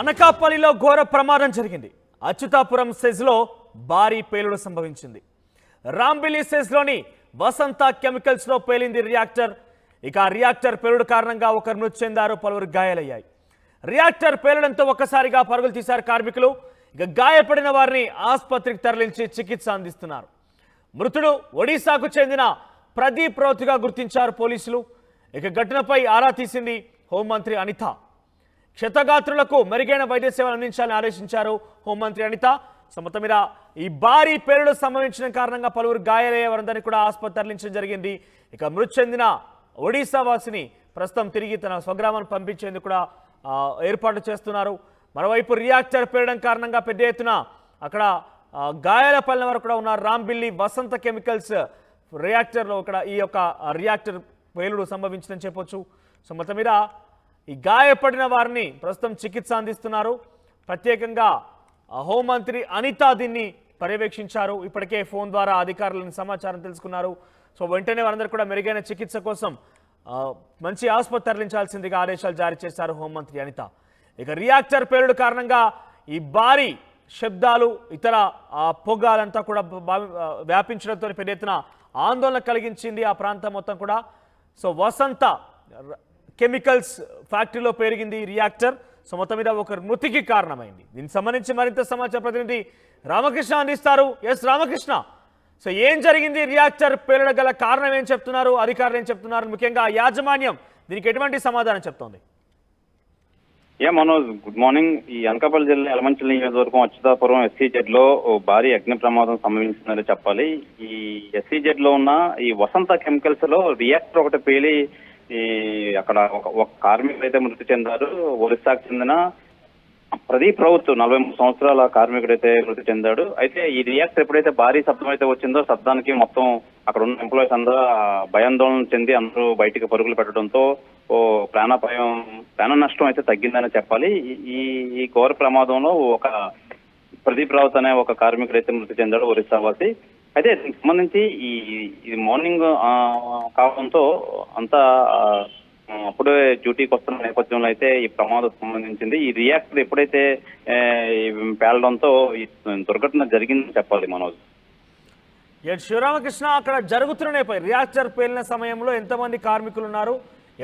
అనకాపల్లిలో ఘోర ప్రమాదం జరిగింది. అచ్యుతాపురం సెజ్లో భారీ పేలుడు సంభవించింది. రాంబిలి సెజ్లోని వసంత కెమికల్స్లో పేలింది రియాక్టర్. ఇక రియాక్టర్ పేలుడు కారణంగా ఒకరు మృతి చెందారు పలువురు గాయాలయ్యాయి. రియాక్టర్ పేలడంతో ఒక్కసారిగా పరుగులు తీశారు కార్మికులు. ఇక గాయపడిన వారిని ఆసుపత్రికి తరలించి చికిత్స అందిస్తున్నారు. మృతుడు ఒడిశాకు చెందిన ప్రదీప్ రౌత్గా గుర్తించారు పోలీసులు. ఇక ఘటనపై ఆరా తీసింది హోంమంత్రి అనిత. క్షతగాత్రులకు మెరుగైన వైద్య సేవలు అందించాలని ఆదేశించారు హోంమంత్రి అనిత. సో మొత్తం మీద ఈ భారీ పేలుడు సంభవించిన కారణంగా పలువురు గాయాలయ్యే వారందరినీ కూడా ఆసుపత్రి తరలించడం జరిగింది. ఇక మృతి చెందిన ఒడిశా వాసిని ప్రస్తుతం తిరిగి తన స్వగ్రామాన్ని పంపించేందుకు కూడా ఏర్పాట్లు ఏర్పాటు చేస్తున్నారు. మరోవైపు రియాక్టర్ పేరడం కారణంగా పెద్ద ఎత్తున అక్కడ గాయాల పల్లె వారు కూడా ఉన్నారు రాంబిల్లి వసంత కెమికల్స్ రియాక్టర్లో ఇక్కడ ఈ యొక్క రియాక్టర్ పేలుడు సంభవించిందని చెప్పొచ్చు. సో మొత్తం మీద ఈ గాయపడిన వారిని ప్రస్తుతం చికిత్స అందిస్తున్నారు. ప్రత్యేకంగా హోంమంత్రి అనిత దీన్ని పర్యవేక్షించారు. ఇప్పటికే ఫోన్ ద్వారా అధికారులను సమాచారం తెలుసుకున్నారు. సో వెంటనే వారందరూ కూడా మెరుగైన చికిత్స కోసం మంచి ఆసుపత్రి తరలించాల్సిందిగా ఆదేశాలు జారీ చేశారు హోంమంత్రి అనిత. ఇక రియాక్టర్ పేలుడు కారణంగా ఈ భారీ శబ్దాలు ఇతర పొగాలంతా కూడా వ్యాపించడంతో పెద్ద ఎత్తున ఆందోళన కలిగించింది ఆ ప్రాంతం మొత్తం కూడా. సో వసంత కెమికల్స్ ఫ్యాక్టరీలో పెరిగింది రియాక్టర్. సో మొత్తం మీద ఒక మృతికి కారణమైంది. దీనికి సంబంధించి మరింత సమాచార ప్రతినిధి రామకృష్ణ అందిస్తారు. ఎస్ రామకృష్ణ. సో ఏం జరిగింది? రియాక్టర్ పేలడ గల కారణం ఏం చెప్తున్నారు? అధికారులు ఏం చెప్తున్నారు? ముఖ్యంగా యాజమాన్యం దీనికి ఎటువంటి సమాధానం చెప్తోంది? ఏ మనోజ్ గుడ్ మార్నింగ్. ఈ అనకాపల్లి జిల్లా యలమంచిలి నియోజకవర్గం అచ్యుతాపురం ఎస్సీజెడ్లో ఓ భారీ అగ్ని ప్రమాదం సంభవించిందని చెప్పాలి. ఈ ఎస్సీజెడ్లో ఉన్న ఈ వసంత కెమికల్స్లో రియాక్టర్ ఒకటి పేలి ఈ అక్కడ ఒక ఒక కార్మికుడు అయితే మృతి చెందారు ఒరిస్సాకు చెందిన ప్రదీప్ రౌత్ నలభై మూడు సంవత్సరాల కార్మికుడైతే మృతి చెందాడు. అయితే ఈ రియాక్టర్ ఎప్పుడైతే భారీ శబ్దం అయితే వచ్చిందో శబ్దానికి మొత్తం అక్కడ ఉన్న ఎంప్లాయీస్ అందరూ భయాందోళన చెంది అందరూ బయటికి పరుగులు పెట్టడంతో ఓ ప్రాణాపాయం ప్రాణ నష్టం అయితే తగ్గిందని చెప్పాలి. ఈ- ఈ ఈ ఘోర ప్రమాదంలో ఒక ప్రదీప్ రావుత్ అనే ఒక కార్మికుడు అయితే మృతి చెందాడు ఒరిస్సా వాసి అయితే దీనికి సంబంధించి ఈ ఇది మార్నింగ్ కావడంతో అంతా అప్పుడే డ్యూటీకి వస్తున్న నేపథ్యంలో అయితే ఈ ప్రమాదం సంబంధించింది. ఈ రియాక్టర్ ఎప్పుడైతే పేలడంతో ఈ దుర్ఘటన జరిగిందని చెప్పాలి మనోజ్. ఎట్ శివరామకృష్ణ అక్కడ జరుగుతున్న నేపథ్యం రియాక్టర్ పేలిన సమయంలో ఎంతమంది కార్మికులు ఉన్నారు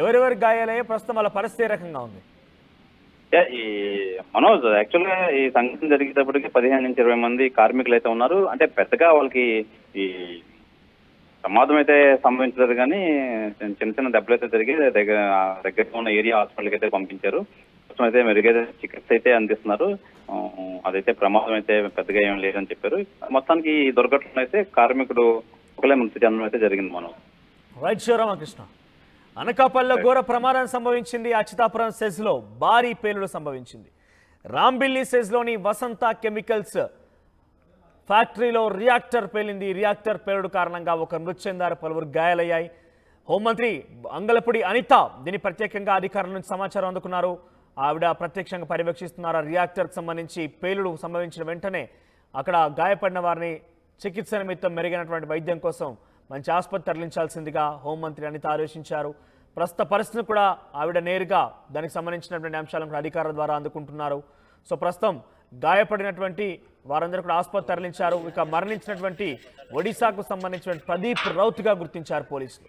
ఎవరెవరి గాయాలయ్యే ప్రస్తుతం వాళ్ళ పరిస్థితి రకంగా ఉంది? ఈ మనోజ్ యాక్చువల్గా ఈ సంఘటన జరిగేటప్పటికి పదిహేను నుంచి ఇరవై మంది కార్మికులు అయితే ఉన్నారు. అంటే పెద్దగా వాళ్ళకి ఈ ప్రమాదం అయితే సంభవించలేదు కానీ చిన్న చిన్న దెబ్బలు అయితే జరిగి దగ్గర దగ్గరలో ఉన్న ఏరియా హాస్పిటల్కి అయితే పంపించారు. కొంచెం అయితే మెరుగైతే చికిత్స అయితే అందిస్తున్నారు. అదైతే ప్రమాదం అయితే పెద్దగా ఏం లేదని చెప్పారు. మొత్తానికి ఈ దుర్ఘటన అయితే కార్మికుడు ఒకలే మృతి చెందడం అయితే జరిగింది మనం రైట్ శివరామకృష్ణ. అనకాపల్లిలో ఘోర ప్రమాదం సంభవించింది. అచ్యుతాపురం సెజ్లో భారీ పేలుడు సంభవించింది. రాంబిల్లి సెజ్లోని వసంత కెమికల్స్ ఫ్యాక్టరీలో రియాక్టర్ పేలింది. రియాక్టర్ పేలుడు కారణంగా ఒక మృతి చెందారు పలువురు గాయాలయ్యాయి. హోంమంత్రి అంగలపూడి అనిత దీని ప్రత్యేకంగా అధికారుల నుంచి సమాచారం అందుకున్నారు. ఆవిడ ప్రత్యక్షంగా పర్యవేక్షిస్తున్నారు? ఆ రియాక్టర్కి సంబంధించి పేలుడు సంభవించిన వెంటనే అక్కడ గాయపడిన వారిని చికిత్స నిమిత్తం మెరుగైనటువంటి వైద్యం కోసం మంచి ఆసుపత్రి తరలించాల్సిందిగా హోంమంత్రి అనిత ఆలోచించారు ప్రస్తుత పరిస్థితిని కూడా ఆవిడ నేరుగా దానికి సంబంధించినటువంటి అంశాలను కూడా అధికారుల ద్వారా అందుకుంటున్నారు. సో ప్రస్తుతం గాయపడినటువంటి వారందరూ కూడా ఆసుపత్రి తరలించారు. ఇక మరణించినటువంటి ఒడిశాకు సంబంధించినటువంటి ప్రదీప్ రౌత్గా గుర్తించారు పోలీసులు.